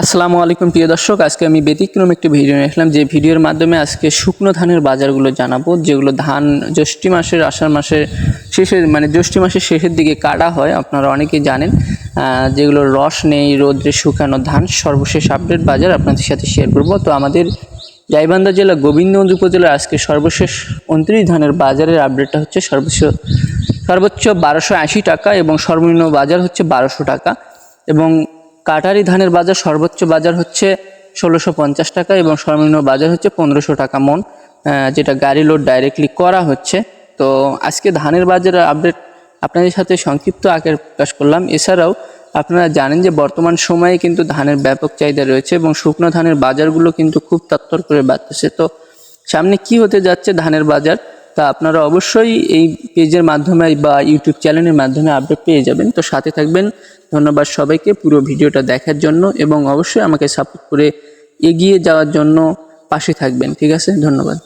আসসালামু আলাইকুম, প্রিয় দর্শক। আজকে আমি ব্যতিক্রম একটি ভিডিও নিয়ে আসলাম। যে ভিডিওর মাধ্যমে আজকে শুকনো ধানের বাজারগুলো জানাব, যেগুলো ধান জ্যৈষ্ঠী মাসের, আষাঢ় মাসের শেষের মানে জ্যৈষ্ঠী মাসের শেষের দিকে কাটা হয়, আপনারা অনেকেই জানেন যেগুলো রস নেই, রোদ্রে শুকানো ধান, সর্বশেষ আপডেট বাজার আপনাদের সাথে শেয়ার করব। তো আমাদের গাইবান্ধা জেলা গোবিন্দগঞ্জ উপজেলার আজকে সর্বশেষ উনত্রিশ ধানের বাজারের আপডেটটা হচ্ছে সর্বোচ্চ সর্বোচ্চ বারোশো আশি টাকা এবং সর্বনিম্ন বাজার হচ্ছে বারোশো টাকা। এবং কাটারি ধানের বাজার সর্বোচ্চ বাজার হচ্ছে ষোলোশো পঞ্চাশ টাকা এবং সর্বনিম্ন বাজার হচ্ছে পনেরোশো টাকা মন যেটা গাড়ি লোড ডাইরেক্টলি করা হচ্ছে। তো আজকে ধানের বাজারের আপডেট আপনাদের সাথে সংক্ষিপ্ত আকারে প্রকাশ করলাম। এছাড়াও আপনারা জানেন যে বর্তমান সময়ে কিন্তু ধানের ব্যাপক চাহিদা রয়েছে এবং শুকনো ধানের বাজারগুলো কিন্তু খুব তত্তর করে বাড়তেছে। তো সামনে কি হতে যাচ্ছে ধানের বাজার? তা আপনারা অবশ্যই এই পেজের মাধ্যমে বা ইউটিউব চ্যানেলের মাধ্যমে আপডেট পেয়ে যাবেন। তো সাথে থাকবেন। ধন্যবাদ সবাইকে পুরো ভিডিওটা দেখার জন্য এবং অবশ্যই আমাকে সাপোর্ট করে এগিয়ে যাওয়ার জন্য পাশে থাকবেন। ঠিক আছে? ধন্যবাদ।